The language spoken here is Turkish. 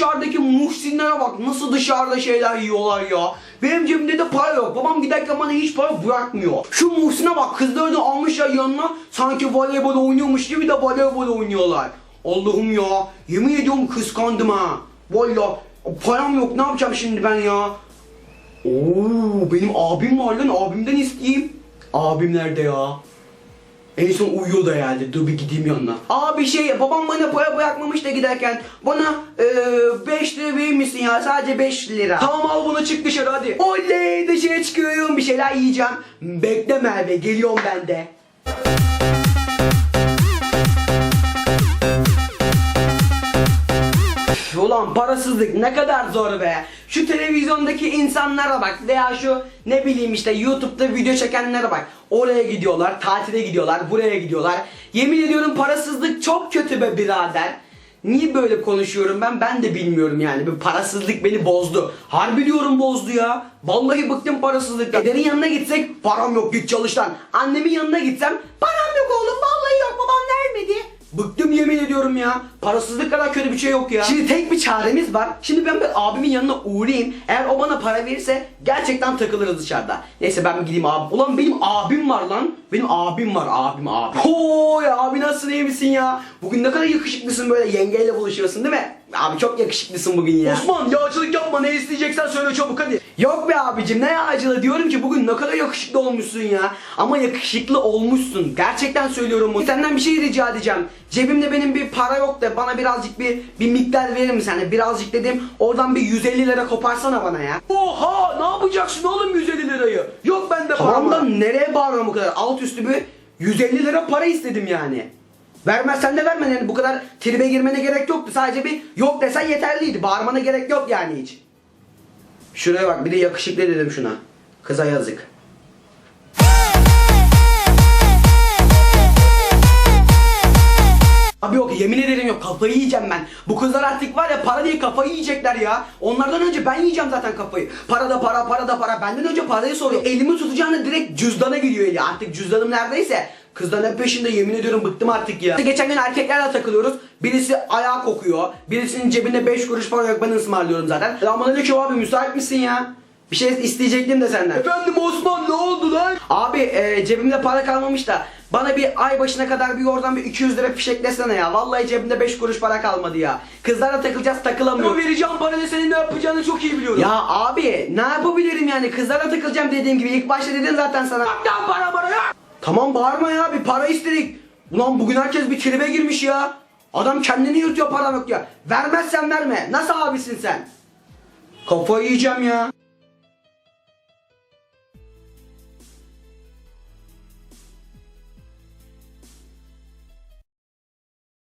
dışarıdaki muhsinlere bak nasıl dışarıda şeyler yiyorlar ya. Benim cebimde de para yok. Babam giderken bana hiç para bırakmıyor. Şu muhsine bak kızları da almışlar yanına sanki voleybol oynuyormuş gibi de voleybol oynuyorlar. Allah'ım ya yemin ediyorum kıskandım ha. Valla param yok ne yapacağım şimdi ben ya. Oo benim abim var lan abimden isteyeyim. Abim nerede ya? En son uyuyordu herhalde. Dur bir gideyim yanına. Abi şey babam bana para bırakmamış da giderken bana 5 lira verir misin ya? Sadece 5 lira. Tamam al bunu çık dışarı hadi. Oley dışarı çıkıyorum bir şeyler yiyeceğim. Bekle Merve geliyorum ben de. Ulan parasızlık ne kadar zor be. Şu televizyondaki insanlara bak veya şu ne bileyim işte YouTube'da video çekenlere bak. Oraya gidiyorlar, tatile gidiyorlar, buraya gidiyorlar. Yemin ediyorum parasızlık çok kötü be birader. Niye böyle konuşuyorum ben ben de bilmiyorum yani. Bu parasızlık beni bozdu. Harbi diyorum bozdu ya. Vallahi bıktım parasızlıktan. Ederin yanına gitsek param yok git çalış lan. Annemin yanına gitsem param yok oğlum vallahi yok babam vermedi. Bıktım ediyorum ya. Parasızlık kadar kötü bir şey yok ya. Şimdi tek bir çaremiz var. Şimdi ben bir abimin yanına uğrayayım. Eğer o bana para verirse gerçekten takılırız dışarıda. Neyse ben bir gideyim abi. Ulan benim abim var lan. Benim abim var abim abi. Ho ya abi nasılsın iyi misin ya? Bugün ne kadar yakışıklısın böyle yengeyle buluşuyorsun değil mi? Abi çok yakışıklısın bugün ya. Osman yağcılık yapma ne isteyeceksen söyle çabuk hadi. Yok be abicim ne yağcılığı diyorum ki bugün ne kadar yakışıklı olmuşsun ya. Ama yakışıklı olmuşsun. Gerçekten söylüyorum bunu. Senden bir şey rica edeceğim. Cebimde benim bir para yok da bana birazcık bir bir miktar verir misin? Hani birazcık dedim oradan bir 150 lira koparsana bana ya. Oha ne yapacaksın oğlum 150 lirayı? Yok bende para. Tamam da nereye bağırıyorum bu kadar? Alt üstü bir 150 lira para istedim yani. Vermezsen de verme yani bu kadar tribe girmene gerek yoktu. Sadece bir yok desen yeterliydi. Bağırmana gerek yok yani hiç. Şuraya bak bir de yakışıklı dedim şuna. Kıza yazık. Abi yok yemin ederim yok kafayı yiyeceğim ben. Bu kızlar artık var ya para diye kafayı yiyecekler ya. Onlardan önce ben yiyeceğim zaten kafayı. Para da para para da para. Benden önce parayı soruyor. Elimi tutacağını direkt cüzdana gidiyor eli. Artık cüzdanım neredeyse. Kızların hep peşinde yemin ediyorum bıktım artık ya. Geçen gün erkeklerle takılıyoruz. Birisi ayağa kokuyor. Birisinin cebinde 5 kuruş para yok ben ısmarlıyorum zaten. Selamünaleyküm abi müsait misin ya? Bir şey isteyecektim de senden. Efendim Osman ne oldu lan? Abi e, cebimde para kalmamış da bana bir ay başına kadar bir oradan bir 200 lira fişeklesene ya. Vallahi cebimde 5 kuruş para kalmadı ya. Kızlarla takılacağız takılamıyorum. Ama vereceğim parayla senin ne yapacağını çok iyi biliyorum. Ya abi ne yapabilirim yani kızlarla takılacağım dediğim gibi ilk başta dedim zaten sana. Bak lan para para ya. Tamam bağırma ya bir para istedik. Ulan bugün herkes bir tribe girmiş ya. Adam kendini yırtıyor para yok ya. Vermezsen verme. Nasıl abisin sen? Kafayı yiyeceğim ya.